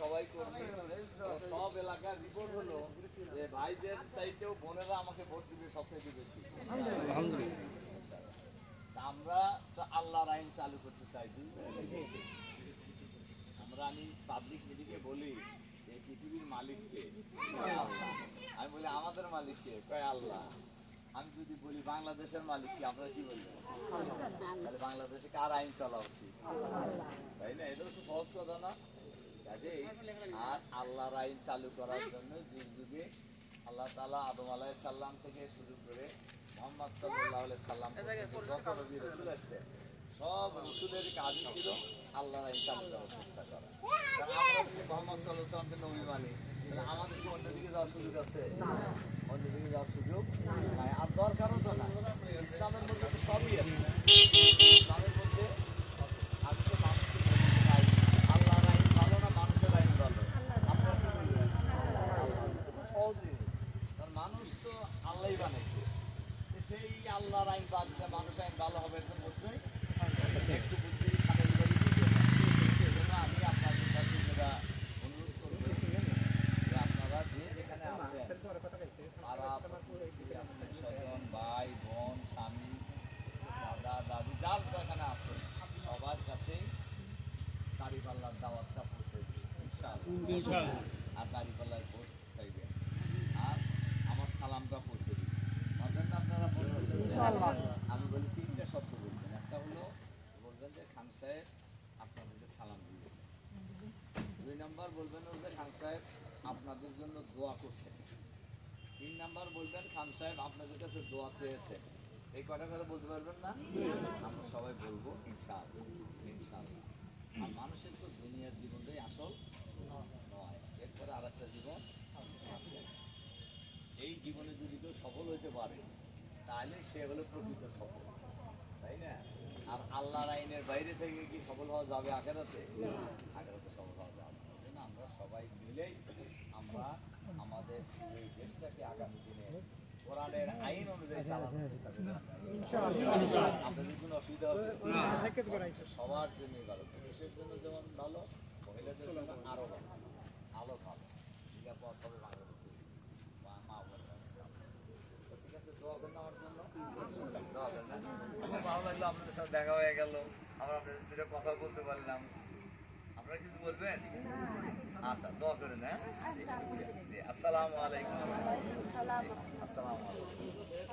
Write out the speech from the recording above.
সবাই। সব এলাকার রিপোর্ট হলো যে ভাইদের চাইতেও বোনেরা আমাকে ভোট বেশি আমরা আল্লাহর আইন চালু করতে চাই আমরা আমি পাবলিক মিটিংয়ে বলি এই পৃথিবীর মালিককে আমি বলি, আমাদের মালিক কে? কয়, আল্লাহ। আমি যদি বলি, বাংলাদেশের মালিককে আপনারা কি বলবেন? তাহলে বাংলাদেশে কার আইন চলা উচিত? তাই না? এটা তো সহজ কথা না? কাজেই আর আল্লাহর আইন চালু করার জন্য যুগ যুগে আল্লাহ তালা আদম আলাহ সাল্লাম থেকে শুরু করে মোহাম্মদ সাল্লাহ সাল্লাম যত নবী রসুল আসছে, সব রসুলের কাজই ছিল আল্লাহর আইন চালু করার চেষ্টা করা। মোহাম্মদ সাল্লাহ সাল্লামকে নবী মানি আমাদের কি অন্যদিকে যাওয়ার সুযোগ আছে। অন্যদিকে যাওয়ার সুযোগ নাই। আর দরকারও তো না ইসলামের মধ্যে তো সবই আছে। ইসলামের মধ্যে মানুষ তো আল্লাহই বানাইছে। সেই আল্লাহর আইন বাদ মানুষ আইন ভালো হবে এরকম প্রশ্নই একটু বুদ্ধি খাটাই করে দিতে সেই জন্য আমি আপনাদের কাছে যেটা অনুরোধ করব যে আপনারা যে যেখানে আছেন পাড়া প্রতিবেশী, আপনার স্বজন ভাই বোন স্বামী দাদা দাদি যার যেখানে আছে সবার কাছেই দাড়িপাল্লার দাওয়াতটা পৌঁছে দিই আর দাড়িপাল্লার ভোট আর আমার সালামটা পৌঁছে দিই বলবেন আপনারা বলবেন আমি বলি তিনটা শব্দ বলবেন। একটা হলো বলবেন যে খান সাহেব আপনাদেরকে সালাম দিয়েছে। দুই নাম্বার বলবেন যে খান সাহেব আপনাদের জন্য দোয়া করছে। তিন নাম্বার বলবেন খান সাহেব আপনাদের কাছে দোয়া চেয়েছে। এই কটা কথা বলতে পারবেন না? আমরা সবাই বলব ইনশাআল্লাহ ইনশাআল্লাহ। আর মানুষের তো দুনিয়ার জীবনটাই আসল নয়, এরপরে আর একটা জীবন আছে। এই জীবনে যদি কেউ সফল হইতে পারে, তাহলে সে হলো প্রকৃত সফল, তাই না? আর আল্লাহর আইনের বাইরে থেকে কি সফল হওয়া যাবে আখেরাতে? আখেরাতে সফল হওয়া যাবে আমরা সবাই মিলেই আমরা আমাদের এই দেশটাকে আগামী দিনে কোরআনের আইন অনুযায়ী চালানোর চেষ্টা করব আপনাদের কোনো অসুবিধা হবে? সবার জন্য ভালো। পুরুষের জন্য যেমন ভালো মহিলাদের জন্য আরও ভালো। আলো ভালো। নিরাপদ হবে বাংলাদেশে মা বোনেরা ঠিক আছে দোয়া করুন আমার জন্য। দোয়া করুন? খুব ভালো লাগল আপনাদের সাথে দেখা হয়ে গেল। আমরা আপনাদের দুটো কথা বলতে পারলাম। আপনারা কিছু বলবেন? আচ্ছা দোয়া করেন হ্যাঁ? আসসালামু আলাইকুম। আসসালামু আলাইকুম।